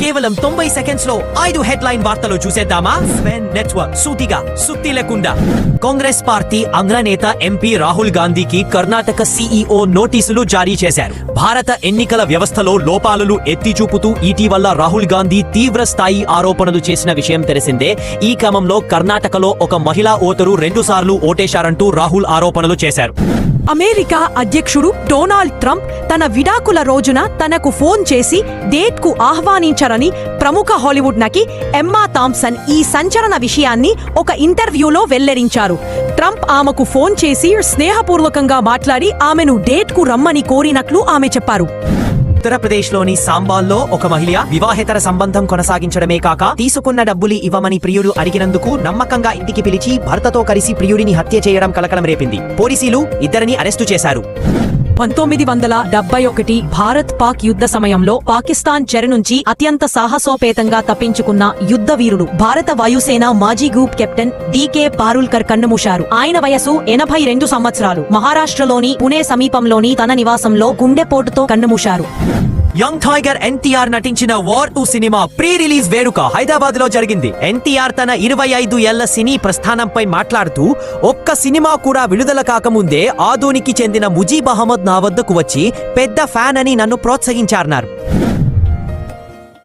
కేవలం తొంభై సెకండ్స్లో ఐదు హెడ్ లైన్ వార్తలు చూసేద్దామా? స్వెన్ నెట్వర్క్ సూటిగా సుత్తి లేకుండా. కాంగ్రెస్ పార్టీ అగ్రనేత ఎంపీ రాహుల్ గాంధీకి కర్ణాటక సీఈఓ నోటీసులు జారీ చేశారు. భారత ఎన్నికల వ్యవస్థలో లోపాలను ఎత్తి చూపుతూ ఇటీవల రాహుల్ గాంధీ తీవ్ర స్థాయి ఆరోపణలు చేసిన విషయం తెలిసిందే. ఈ క్రమంలో కర్ణాటకలో ఒక మహిళా ఓటరు రెండు సార్లు ఓటేశారంటూ రాహుల్ ఆరోపణలు చేశారు. అమెరికా అధ్యక్షుడు డొనాల్డ్ ట్రంప్ తన విడాకుల రోజున తనకు ఫోన్ చేసి డేట్కు ఆహ్వానించరని ప్రముఖ హాలీవుడ్ నకి ఎమ్మా థామ్సన్ ఈ సంచలన విషయాన్ని ఒక ఇంటర్వ్యూలో వెల్లడించారు. ట్రంప్ ఆమెకు ఫోన్ చేసి స్నేహపూర్వకంగా మాట్లాడి ఆమెను డేట్కు రమ్మని కోరినట్లు ఆమె చెప్పారు. ఉత్తరప్రదేశ్లోని సాంబాల్లో ఒక మహిళ వివాహేతర సంబంధం కొనసాగించడమే కాక తీసుకున్న డబ్బులు ఇవ్వమని ప్రియుడు అడిగినందుకు నమ్మకంగా ఇంటికి పిలిచి భర్తతో కలిసి ప్రియుడిని హత్య చేయడం కలకలం రేపింది. పోలీసులు ఇద్దరిని అరెస్టు చేశారు. పంతొమ్మిది వందల డెబ్బై ఒకటి భారత్ పాక్ యుద్ధ సమయంలో పాకిస్తాన్ చెర నుంచి అత్యంత సాహసోపేతంగా తప్పించుకున్న యుద్ధ వీరుడు భారత వాయుసేన మాజీ గ్రూప్ కెప్టెన్ డీకే పారుల్కర్ కన్నుమూశారు. ఆయన వయసు ఎనభై రెండు సంవత్సరాలు. మహారాష్ట్రలోని పుణే సమీపంలోని తన నివాసంలో గుండెపోటుతో కన్నుమూశారు. యంగ్ టైగర్ ఎన్టీఆర్ నటించిన వార్ టూ సినిమా ప్రీ రిలీజ్ వేడుక హైదరాబాద్లో జరిగింది. ఎన్టీఆర్ తన ఇరవై ఐదు ఏళ్ళ సినీ ప్రస్థానంపై మాట్లాడుతూ ఒక్క సినిమా కూడా విడుదల కాకముందే ఆధోనికి చెందిన ముజీబ్ అహ్మద్ నా వద్దకు వచ్చి పెద్ద ఫ్యాన్ అని నన్ను ప్రోత్సహించారన్నారు.